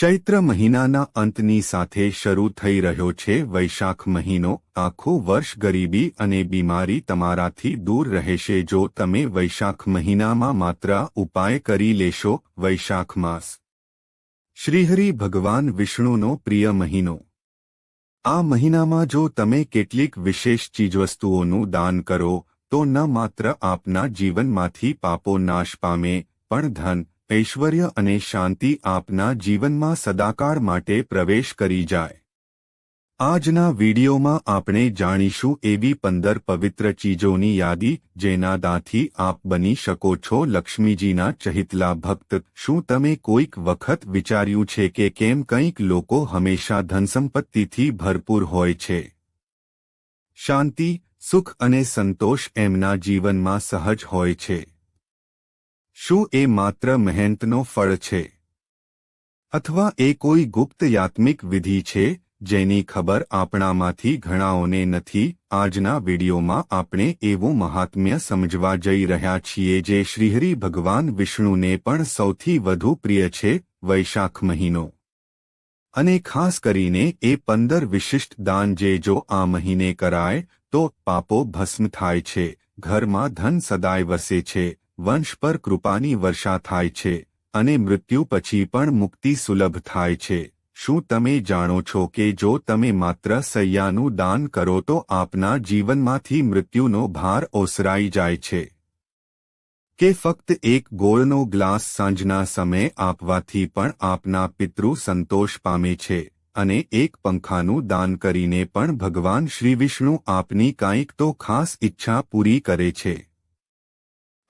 ચૈત્ર મહિનાના અંતની સાથે શરૂ થઈ રહ્યો છે વૈશાખ મહિનો. આખું વર્ષ ગરીબી અને બીમારી તમારાથી દૂર રહેશે. જો તમે વૈશાખ મહિનામાં માત્ર ઉપાય કરી લેશો, વૈશાખ માસ. શ્રીહરિ ભગવાન વિષ્ણુનો પ્રિય મહિનો. આ મહિનામાં જો તમે કેટલીક વિશેષ ચીજવસ્તુઓનું દાન કરો, તો ન માત્ર આપના જીવનમાંથી પાપો નાશ પામે, પણ ધન ઐશ્વર્ય અને શાંતિ આપના જીવનમાં સદાકાળ માટે પ્રવેશ કરી જાય. આજના વિડીયોમાં આપણે જાણીશું એવી પંદર પવિત્ર ચીજોની યાદી જેના દાંથી આપ બની શકો છો લક્ષ્મીજીના ચહિતલા ભક્ત. શું તમે કોઈક વખત વિચાર્યું છે કે કેમ કંઈક લોકો હંમેશા ધનસંપત્તિથી ભરપૂર હોય છે? શાંતિ, સુખ અને સંતોષ એમના જીવનમાં સહજ હોય છે. શું એ માત્ર મહેનતનો ફળ છે? અથવા એ કોઈ ગુપ્ત યાત્મિક વિધિ છે, જેની ખબર આપણામાંથી ઘણાઓને નથી? આજના વિડીયોમાં આપણે એવું મહાત્મ્ય સમજવા જઈ રહ્યા છીએ જે શ્રીહરિ ભગવાન વિષ્ણુને પણ સૌથી વધુ પ્રિય છે, વૈશાખ મહિનો. અને ખાસ કરીને એ પંદર વિશિષ્ટ દાન જે જો આ મહિને કરાય, તો પાપો ભસ્મ થાય છે, ઘરમાં ધન સદાય વસે છે વંશ પર કૃપાની વર્ષા થાય છે અને મૃત્યુ પછી પણ મુક્તિ સુલભ થાય છે. શું તમે જાણો છો કે જો તમે માત્ર સૈયાનું દાન કરો તો આપના જીવનમાંથી મૃત્યુનો ભાર ઓસરાઈ જાય છે? કે ફક્ત એક ગોળનો ગ્લાસ સાંજના સમયે આપવાથી પણ આપના પિતૃ સંતોષ પામે છે અને એક પંખાનું દાન કરીને પણ ભગવાન શ્રી વિષ્ણુ આપની કાંઈક તો ખાસ ઈચ્છા પૂરી કરે છે.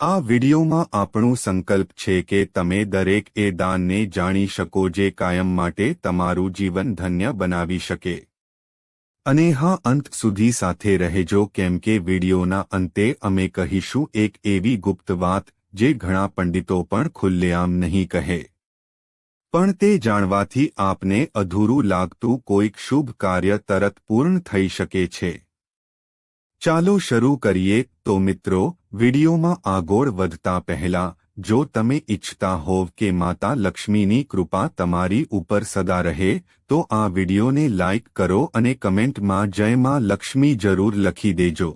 આ વિડીયોમાં આપણું સંકલ્પ છે કે તમે દરેક એ દાનને જાણી શકો જે કાયમ માટે તમારું જીવન ધન્ય બનાવી શકે. અને હા, અંત સુધી સાથે રહેજો કેમ કે વિડીયોના અંતે અમે કહીશું એક એવી ગુપ્ત વાત જે ઘણા પંડિતો પણ ખુલ્લેઆમ નહીં કહે. પણ તે જાણવાથી આપને અધૂરું લાગતું કોઈક શુભ કાર્ય તરત પૂર્ણ થઈ શકે છે. ચાલો શરૂ કરીએ તો મિત્રો, વિડીયોમાં આગળ વધતા પહેલા, જો તમે ઇચ્છતા હોવ કે માતા લક્ષ્મીની કૃપા તમારી ઉપર સદા રહે, તો આ વિડીયોને લાઇક કરો અને કમેન્ટમાં જય માં લક્ષ્મી જરૂર લખી દેજો.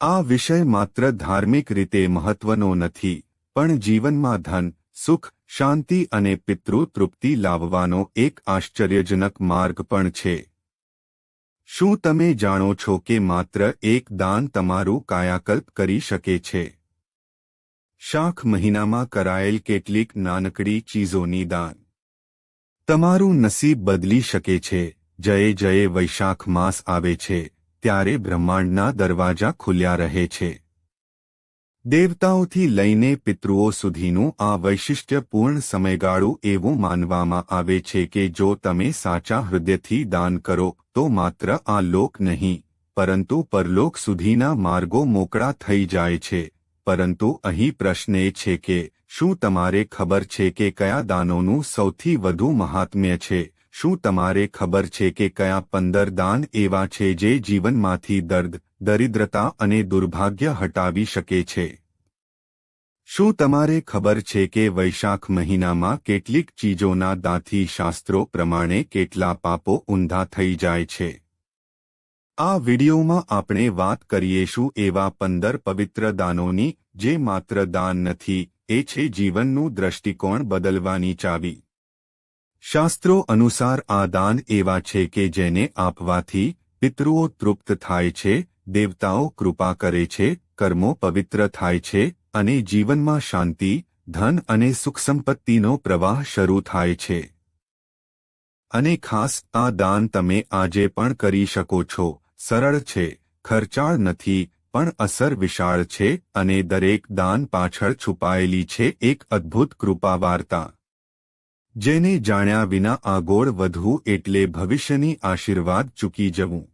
આ વિષય માત્ર ધાર્મિક રીતે મહત્વનો નથી, પણ જીવનમાં ધન, સુખ, શાંતિ અને પિતૃ તૃપ્તિ લાવવાનો એક આશ્ચર્યજનક માર્ગ પણ છે. શું તમે જાણો છો કે માત્ર એક દાન તમારું કાયાકલ્પ કરી શકે છે? શાખ મહિનામાં કરાયેલ કેટલીક નાનકડી ચીજોની દાન. તમારું નસીબ બદલી શકે છે. જયે જયે વૈશાખ માસ આવે છે. ત્યારે બ્રહ્માંડના દરવાજા ખુલ્યા રહે છે. દેવતાઓથી લઈને પિતૃઓ સુધીનું આ વૈશિષ્ટ્યપૂર્ણ સમયગાળું એવું માનવામાં આવે છે કે જો તમે સાચા હૃદયથી દાન કરો, તો માત્ર આ લોક નહીં, પરંતુ પરલોક સુધીના માર્ગો મોકળા થઈ જાય છે. પરંતુ અહીં પ્રશ્ન એ છે કે, શું તમારે ખબર છે કે કયા દાનોનું સૌથી વધુ મહાત્મ્ય છે? શું તમારે ખબર છે કે કયા પંદર દાન એવા છે જે જીવનમાંથી દર્દ દરિદ્રતા અને દુર્ભાગ્ય હટાવી શકે છે. શું તમારે ખબર છે કે વૈશાખ મહિનામાં કેટલીક ચીજોના દાંથી શાસ્ત્રો પ્રમાણે કેટલા પાપો ઊંધા થઈ જાય છે? આ વિડીયોમાં આપણે વાત કરીએશું એવા પંદર પવિત્ર દાનોની જે માત્ર દાન નથી, એ છે જીવનનું દ્રષ્ટિકોણ બદલવાની ચાવી. શાસ્ત્રો અનુસાર આ દાન એવા છે કે જેને આપવાથી પિતૃઓ તૃપ્ત થાય છે દેવતાઓ કૃપા કરે છે, કર્મો પવિત્ર થાય છે અને જીવનમાં શાંતિ, ધન અને સુખ સંપત્તિનો પ્રવાહ શરૂ થાય છે. અને ખાસ આ દાન તમે આજે પણ કરી શકો છો. સરળ છે, ખર્ચાળ નથી, પણ અસર વિશાળ છે અને દરેક દાન પાછળ છુપાયેલી છે એક અદ્ભુત કૃપા વાર્તા જેને જાણ્યા વિના આગોળ વધવું એટલે ભવિષ્યની આશીર્વાદ ચૂકી જવું.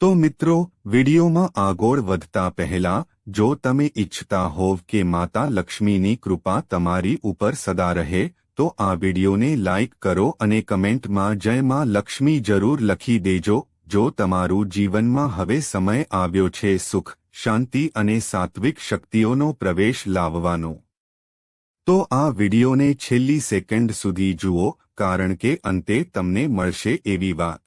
તો મિત્રો, વિડીયોમાં આગોળ વધતા પહેલા, જો તમે ઇચ્છતા હોવ કે માતા લક્ષ્મીની કૃપા તમારી ઉપર સદા રહે, તો આ વિડીયોને લાઇક કરો અને કમેન્ટમાં જય માં લક્ષ્મી જરૂર લખી દેજો, જો તમારું જીવનમાં હવે સમય આવ્યો છે સુખ, શાંતિ અને સાત્વિક શક્તિઓનો પ્રવેશ લાવવાનો. તો આ વિડિયોને છેલ્લી સેકન્ડ સુધી જુઓ, કારણ કે અંતે તમને મળશે એવી વાત.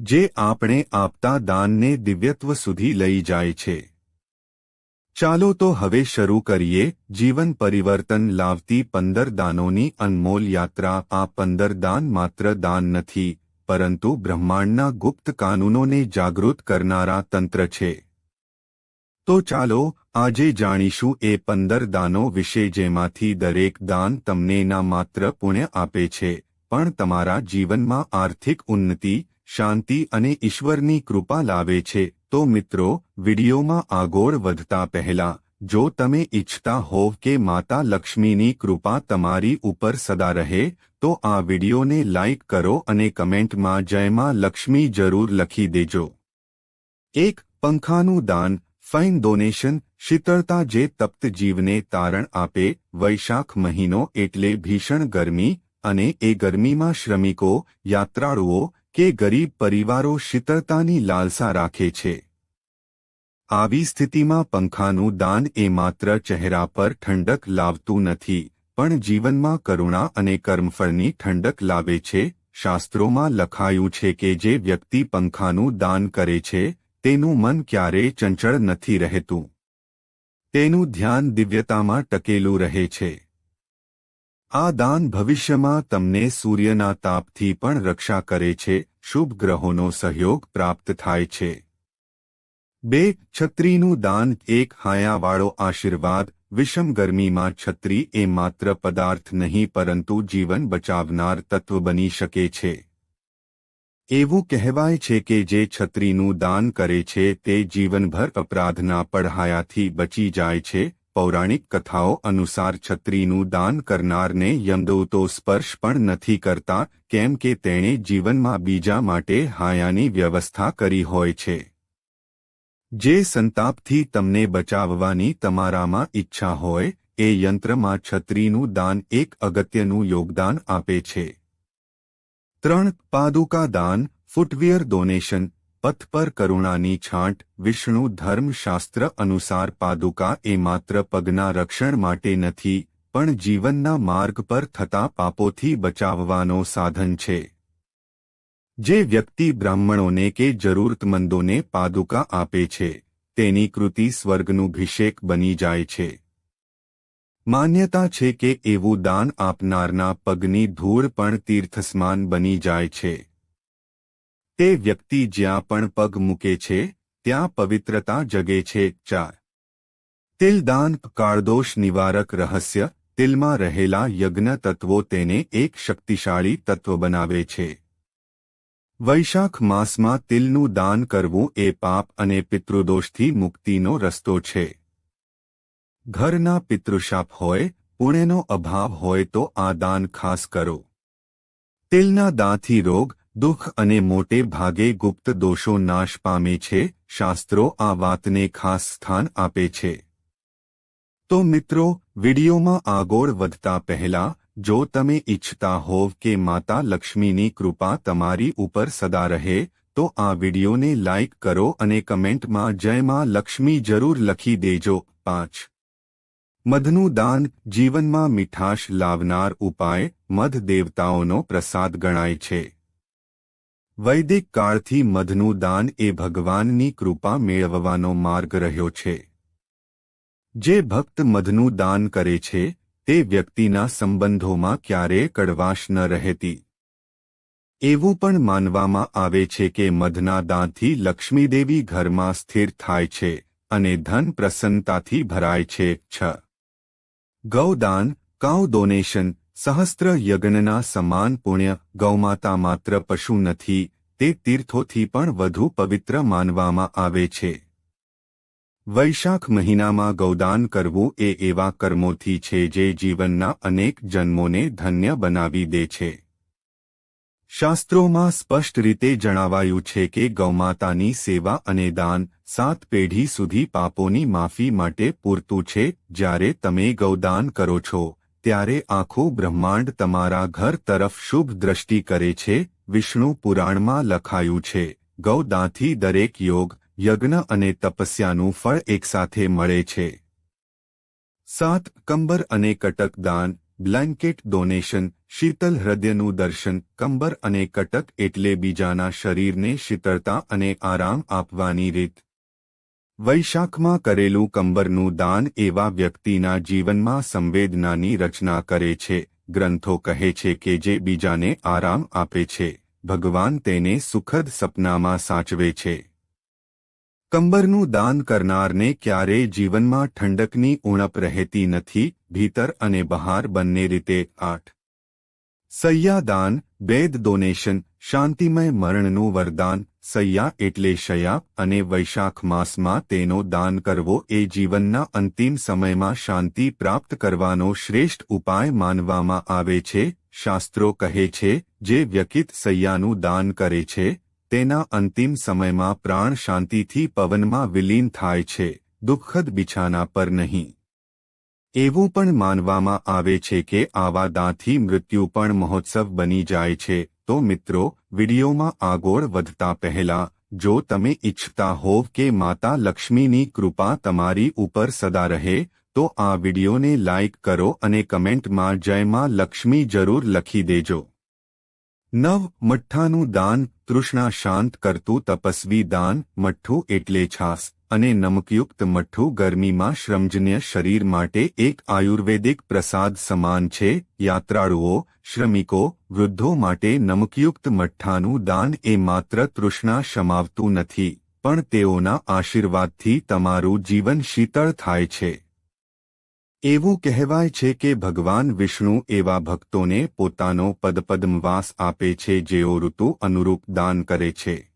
જે આપણે આપતા દાનને દિવ્યત્વ સુધી લઈ જાય છે. ચાલો તો હવે શરૂ કરીએ જીવન પરિવર્તન લાવતી પંદર દાનોની અનમોલ યાત્રા. આ પંદર દાન માત્ર દાન નથી, પરંતુ બ્રહ્માંડના ગુપ્ત કાનૂનોને જાગૃત કરનારા તંત્ર છે. તો ચાલો આજે જાણીશું એ પંદર દાનો વિશે જેમાંથી દરેક દાન તમને ના માત્ર પુણ્ય આપે છે, પણ તમારા જીવનમાં આર્થિક ઉન્નતિ શાંતિ અને ઈશ્વરની કૃપા લાવે છે. તો મિત્રો, વિડીયોમાં આગોળ વધતા પહેલા, જો તમે ઈચ્છતા હોવ કે માતા લક્ષ્મીની કૃપા તમારી ઉપર સદા રહે, તો આ વિડીયોને લાઇક કરો અને કમેન્ટમાં જયમાં લક્ષ્મી જરૂર લખી દેજો. એક, પંખાનું દાન. Fine donation. શીતળતા જે તપ્ત જીવને તારણ આપે, વૈશાખ મહિનો એટલે ભીષણ ગરમી, અને એ ગરમીમાં શ્રમિકો, યાત્રાળુઓ કે ગરીબ પરિવારો શીતળતાની લાલસા રાખે છે. આવી સ્થિતિમાં પંખાનું દાન એ માત્ર ચહેરા પર ઠંડક લાવતું નથી, પણ જીવનમાં કરુણા અને કર્મફળની ઠંડક લાવે છે. શાસ્ત્રોમાં લખાયું છે કે જે વ્યક્તિ પંખાનું દાન કરે છે, તેનું મન ક્યારેય ચંચળ નથી રહેતું. તેનું ધ્યાન દિવ્યતામાં ટકેલું રહે છે. આ દાન ભવિષ્યમાં તમને સૂર્યના તાપથી પણ રક્ષા કરે છે, શુભ ગ્રહોનો સહયોગ પ્રાપ્ત થાય છે. બે, છત્રીનું દાન એક હાયાવાળો આશીર્વાદ, વિષમ ગરમીમાં છત્રી એ માત્ર પદાર્થ નહીં પરંતુ જીવન બચાવનાર તત્વ બની શકે છે. એવું કહેવાય છે કે જે છત્રીનું દાન કરે છે તે જીવનભર અપરાધના પડહાયાથી બચી જાય છે પૌરાણિક કથાઓ અનુસાર છત્રીનું દાન કરનારને યમદૂતો સ્પર્શ પણ નથી કરતા, કેમ કે તેણે જીવનમાં બીજા માટે હાયાની વ્યવસ્થા કરી હોય છે. જે સંતાપથી તમને બચાવવાની તમારામાં ઈચ્છા હોય, એ યંત્રમાં છત્રીનું દાન એક અગત્યનું યોગદાન આપે છે. ત્રણ, પાદુકા દાન ફૂટવેર ડોનેશન પથ પર કરુણાની છાંટ, વિષ્ણુ ધર્મશાસ્ત્ર અનુસાર પાદુકા એ માત્ર પગના રક્ષણ માટે નથી, પણ જીવનના માર્ગ પર થતા પાપોથી બચાવવાનો સાધન છે. જે વ્યક્તિ બ્રાહ્મણોને કે જરૂરતમંદોને પાદુકા આપે છે, તેની કૃતિ સ્વર્ગનું ભિષેક બની જાય છે. માન્યતા છે કે એવું દાન આપનારના પગની ધૂળ પણ તીર્થસ્માન બની જાય છે. તે વ્યક્તિ જ્યાં પણ પગ મૂકે છે, ત્યાં પવિત્રતા જગે છે, ચાર. તિલદાન કાળદોષ નિવારક રહસ્ય, તિલમાં રહેલા યજ્ઞ તત્વો તેને એક શક્તિશાળી તત્વ બનાવે છે. વૈશાખ માસમાં તિલનું દાન કરવું એ પાપ અને પિતૃદોષથી મુક્તિનો રસ્તો છે. ઘરના પિતૃશાપ હોય, પુણ્યનો અભાવ હોય તો આ દાન ખાસ કરો. તિલના દાંથી રોગ દુઃખ અને મોટે ભાગે ગુપ્ત દોષો નાશ પામે છે, શાસ્ત્રો આ વાતને ખાસ સ્થાન આપે છે. તો મિત્રો, વિડીયોમાં આગોળ વધતા પહેલા, જો તમે ઇચ્છતા હોવ કે માતા લક્ષ્મીની કૃપા તમારી ઉપર સદા રહે, તો આ વિડીયોને લાઇક કરો અને કમેન્ટમાં જય માં લક્ષ્મી જરૂર લખી દેજો. પાંચ. મધનું દાન જીવનમાં મીઠાશ લાવનાર ઉપાય, મધ દેવતાઓનો પ્રસાદ ગણાય છે. વૈદિક કાળથી મધનું દાન એ ભગવાનની કૃપા મેળવવાનો માર્ગ રહ્યો છે. જે ભક્ત મધનું દાન કરે છે, તે વ્યક્તિના સંબંધોમાં ક્યારેય કડવાશ ન રહેતી. એવું પણ માનવામાં આવે છે કે મધના દાનથી લક્ષ્મીદેવી ઘરમાં સ્થિર થાય છે અને ધન પ્રસન્નતાથી ભરાય છે. છ. ગૌદાન કાઉ ડોનેશન સહસ્ત્ર યજ્ઞના સમાન પુણ્ય ગૌમાતા માત્ર પશુ નથી, તે તીર્થોથી પણ વધુ પવિત્ર માનવામાં આવે છે. વૈશાખ મહિનામાં ગૌદાન કરવું એ એવા કર્મોથી છે જે જીવનના અનેક જન્મોને ધન્ય બનાવી દે છે. શાસ્ત્રોમાં સ્પષ્ટ રીતે જણાવાયું છે કે ગૌમાતાની સેવા અને દાન સાત પેઢી સુધી પાપોની માફી માટે પૂરતું છે, જ્યારે તમે ગૌદાન કરો છો. ત્યારે આખું બ્રહ્માંડ તમારા ઘર તરફ શુભ દ્રષ્ટિ કરે છે, વિષ્ણુ પુરાણમાં લખાયું છે, ગૌદાથી દરેક યોગ, યજ્ઞ અને તપસ્યાનું ફળ એકસાથે મળે છે. સાત, કંબર અને કટક દાન બ્લેન્કેટ ડોનેશન, શીતલ હૃદયનું દર્શન, કંબર અને કટક એટલે બીજાના શરીરને શીતળતા અને આરામ આપવાની રીત. વૈશાખમાં કરેલું કંબરનું દાન એવા વ્યક્તિના જીવનમાં સંવેદનાની રચના કરે છે. ગ્રંથો કહે છે કે જે બીજાને આરામ આપે છે. ભગવાન તેને સુખદ સપનામાં સાચવે છે. કંબરનું દાન કરનારને ક્યારેય જીવનમાં ઠંડકની ઉણપ રહેતી નથી, ભીતર અને બહાર બંને રીતે. આઠ. સૈયાદાન, બેદ ડોનેશન, શાંતિમય મરણનું વરદાન સૈયા એટલે શયા અને વૈશાખ માસમાં તેનો દાન કરવો એ જીવનના અંતિમ સમયમાં શાંતિ પ્રાપ્ત કરવાનો શ્રેષ્ઠ ઉપાય માનવામાં આવે છે. શાસ્ત્રો કહે છે, જે વ્યકિત સૈયાનું દાન કરે છે, તેના અંતિમ સમયમાં પ્રાણ શાંતિથી પવનમાં વિલીન થાય છે, દુઃખદ બિછાના પર નહીં. એવું પણ માનવામાં આવે છે કે આવા દાંથી મૃત્યુ પણ મહોત્સવ બની જાય છે. તો મિત્રો, વિડીયોમાં આગળ વધતા પહેલા, જો તમે ઈચ્છતા હોવ કે માતા લક્ષ્મીની કૃપા તમારી ઉપર સદા રહે, તો આ વિડીયોને લાઇક કરો અને કમેન્ટમાં જય માં લક્ષ્મી જરૂર લખી દેજો. નવ, મઠ્ઠાનું દાન, તૃષ્ણા શાંત કરતું તપસ્વી દાન, મઠ્ઠું એટલે છાસ. અને નમકયુક્ત મઠ્ઠું ગરમીમાં શ્રમજન્ય શરીર માટે એક આયુર્વેદિક પ્રસાદ સમાન છે. યાત્રાળુઓ, શ્રમિકો, વૃદ્ધો માટે નમકયુક્ત મઠ્ઠાનું દાન એ માત્ર તૃષ્ણા શમાવતું નથી, પણ તેઓના આશીર્વાદથી તમારું જીવન શીતળ થાય છે. એવું કહેવાય છે કે ભગવાન વિષ્ણુ એવા ભક્તોને પોતાનો પદપદ્મવાસ આપે છે જેઓ ઋતુ અનુરૂપ દાન કરે છે.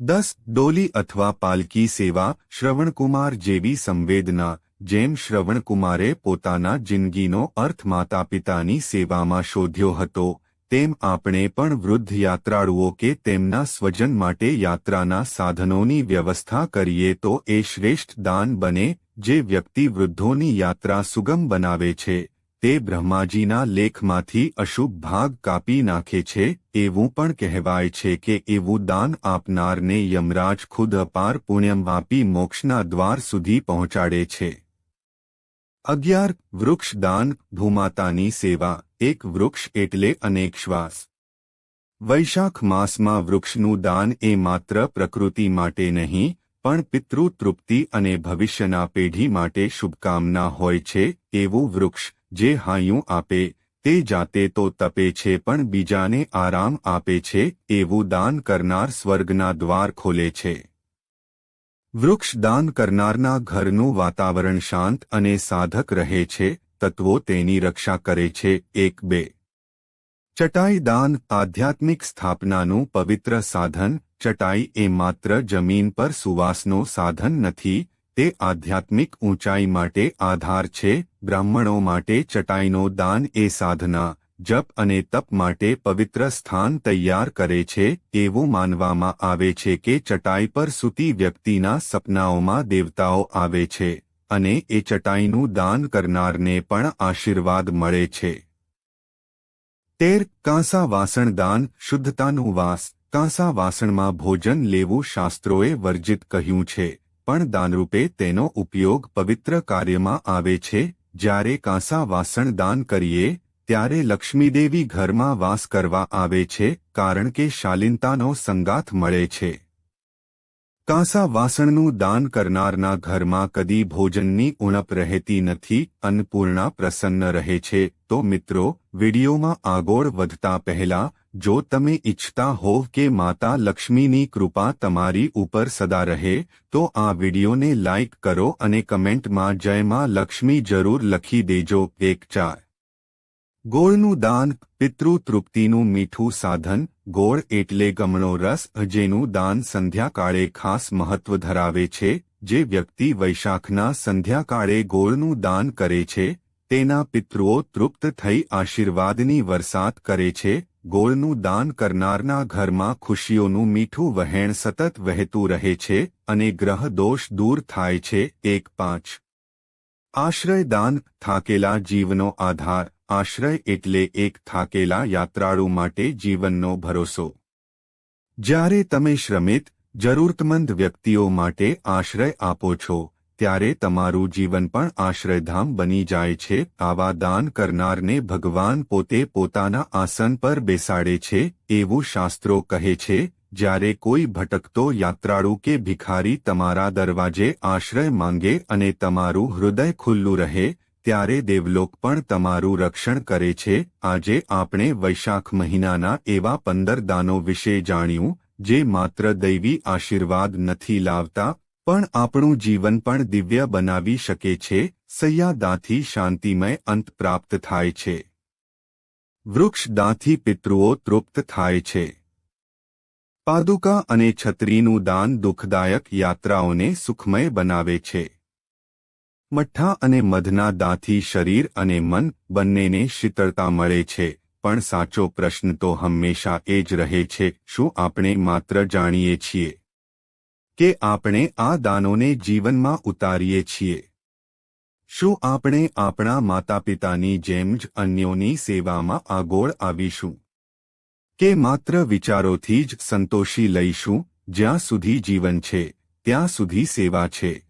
દસ ડોલી અથવા પાલકી સેવા શ્રવણકુમાર જેવી સંવેદના, જેમ શ્રવણકુમારે પોતાના જિંદગીનો અર્થ માતા પિતાની સેવામાં શોધ્યો હતો, તેમ આપણે પણ વૃદ્ધ યાત્રાળુઓ કે તેમના સ્વજન માટે યાત્રાના સાધનોની વ્યવસ્થા કરીએ તો એ શ્રેષ્ઠ દાન બને, જે વ્યક્તિ વૃદ્ધોની યાત્રા સુગમ બનાવે છે. તે બ્રહ્માજીના લેખમાંથી અશુભ ભાગ કાપી નાખે છે, એવું પણ કહેવાય છે કે એવું દાન આપનારને યમરાજ ખુદ અપાર પુણ્યમ વાપી મોક્ષના દ્વાર સુધી પહોંચાડે છે. અગિયાર, વૃક્ષ દાન, ભૂમાતાની સેવા, એક વૃક્ષ એટલે અનેક શ્વાસ. વૈશાખ માસમાં વૃક્ષનું દાન એ માત્ર પ્રકૃતિ માટે નહીં, પણ પિતૃ તૃપ્તિ અને ભવિષ્યના પેઢી માટે શુભકામના હોય છે, એવું વૃક્ષ જે હાયું આપે, તે જાતે તો તપે છે પણ બીજાને આરામ આપે છે, એવું દાન કરનાર સ્વર્ગના દ્વાર ખોલે છે. વૃક્ષ દાન કરનારના ઘરનું વાતાવરણ શાંત અને સાધક રહે છે, તત્વો તેની રક્ષા કરે છે, એક બે. ચટાઈ દાન આધ્યાત્મિક સ્થાપનાનું પવિત્ર સાધન, ચટાઈ એ માત્ર જમીન પર સુવાસનો સાધન નથી તે આધ્યાત્મિક ઊંચાઈ માટે આધાર છે, બ્રાહ્મણો માટે ચટાઈનો દાન એ સાધના, જપ અને તપ માટે પવિત્ર સ્થાન તૈયાર કરે છે, એવું માનવામાં આવે છે કે ચટાઈ પર સૂતી વ્યક્તિના સપનાઓમાં દેવતાઓ આવે છે, અને એ ચટાઈનું દાન કરનારને પણ આશીર્વાદ મળે છે. તેર, કાંસા વાસણ દાન, શુદ્ધતાનું વાસ, કાંસા વાસણમાં ભોજન લેવું શાસ્ત્રોએ વર્જિત કહ્યું છે. પણ દાનરૂપે તેનો ઉપયોગ પવિત્ર કાર્યમાં આવે છે, જ્યારે કાંસા વાસણ દાન કરીએ, ત્યારે લક્ષ્મીદેવી ઘરમાં વાસ કરવા આવે છે, કારણ કે શાલીનતાનો સંગાથ મળે છે. કાંસા વાસણનું દાન કરનારના ઘરમાં કદી ભોજનની ઉણપ રહેતી નથી, અન્નપૂર્ણા પ્રસન્ન રહે છે. તો મિત્રો, વિડીયોમાં આગળ વધતા પહેલા, જો તમે ઇચ્છતા હોવ કે માતા લક્ષ્મીની કૃપા તમારી ઉપર સદા રહે, તો આ વિડીયોને લાઇક કરો અને કમેન્ટમાં જય માં લક્ષ્મી જરૂર લખી દેજો. એક ચાર. ગોળનું દાન પિતૃ તૃપ્તિનું મીઠું સાધન, ગોળ એટલે ગમણો રસ જેનું દાન સંધ્યાકાળે ખાસ મહત્વ ધરાવે છે, જે વ્યક્તિ વૈશાખના સંધ્યાકાળે ગોળનું દાન કરે છે, તેના પિતૃઓ તૃપ્ત થઈ આશીર્વાદની વરસાદ કરે છે, ગોળનું દાન કરનારના ઘરમાં ખુશીઓનું મીઠું વહેણ સતત વહેતું રહે છે અને ગ્રહ દોષ દૂર થાય છે. એક પાંચ. આશ્રય દાન થાકેલા જીવનો આધાર. આશ્રય એટલે એક થાકેલા યાત્રાળુ માટે જીવનનો ભરોસો. જ્યારે તમે શ્રમિત, જરૂરતમંદ વ્યક્તિઓ માટે આશ્રય આપો છો, ત્યારે તમારું જીવન પણ આશ્રયધામ બની જાય છે, આવા દાન કરનારને ભગવાન પોતે પોતાના આસન પર બેસાડે છે, એવું શાસ્ત્રો કહે છે, જ્યારે કોઈ ભટકતો યાત્રાળુ કે ભિખારી તમારા દરવાજે આશ્રય માંગે અને તમારું હૃદય ખુલ્લું રહે ત્યારે દેવલોક પણ તમારું રક્ષણ કરે છે. આજે આપણે વૈશાખ મહિનાના એવા પંદર દાનો વિશે જાણ્યું, જે માત્ર દૈવી આશીર્વાદ નથી લાવતા, પણ આપણું જીવન પણ દિવ્ય બનાવી શકે છે. સૈયાદાથી શાંતિમય અંત પ્રાપ્ત થાય છે. વૃક્ષદાથી પિતૃઓ તૃપ્ત થાય છે. પાદુકા અને છત્રીનું દાન દુઃખદાયક યાત્રાઓને સુખમય બનાવે છે. મઠ્ઠા અને મધના દાંથી શરીર અને મન બંનેને શીતળતા મળે છે. પણ સાચો પ્રશ્ન તો હંમેશા એ જ રહે છે, શું આપણે માત્ર જાણીએ છીએ? કે આપણે આ દાનોને જીવનમાં ઉતારીએ છીએ? શું આપણે આપણા માતાપિતાની જેમ જ અન્યોની સેવામાં આગોળ આવીશું? કે માત્ર વિચારોથી જ સંતોષી લઈશું, જ્યાં સુધી જીવન છે, ત્યાં સુધી સેવા છે?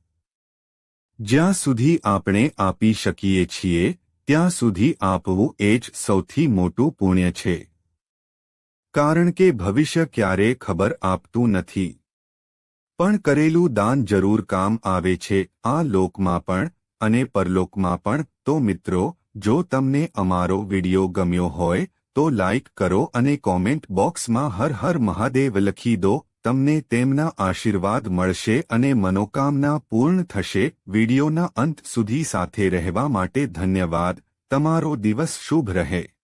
જ્યાં સુધી આપણે આપી શકીએ છીએ, ત્યાં સુધી આપવું એ જ સૌથી મોટું પુણ્ય છે. કારણ કે ભવિષ્ય ક્યારે ખબર આપતું નથી. પણ કરેલું દાન જરૂર કામ આવે છે, આ લોકમાં પણ, અને પરલોકમાં પણ, તો મિત્રો, જો તમને અમારો વિડિયો ગમ્યો હોય, તો લાઇક કરો અને કોમેન્ટ બોક્સમાં હર હર મહાદેવ લખી દો તમને તેમના આશીર્વાદ મળશે અને મનોકામના પૂર્ણ થશે. વિડિયોના અંત સુધી સાથે રહેવા માટે ધન્યવાદ. તમારો દિવસ શુભ રહે.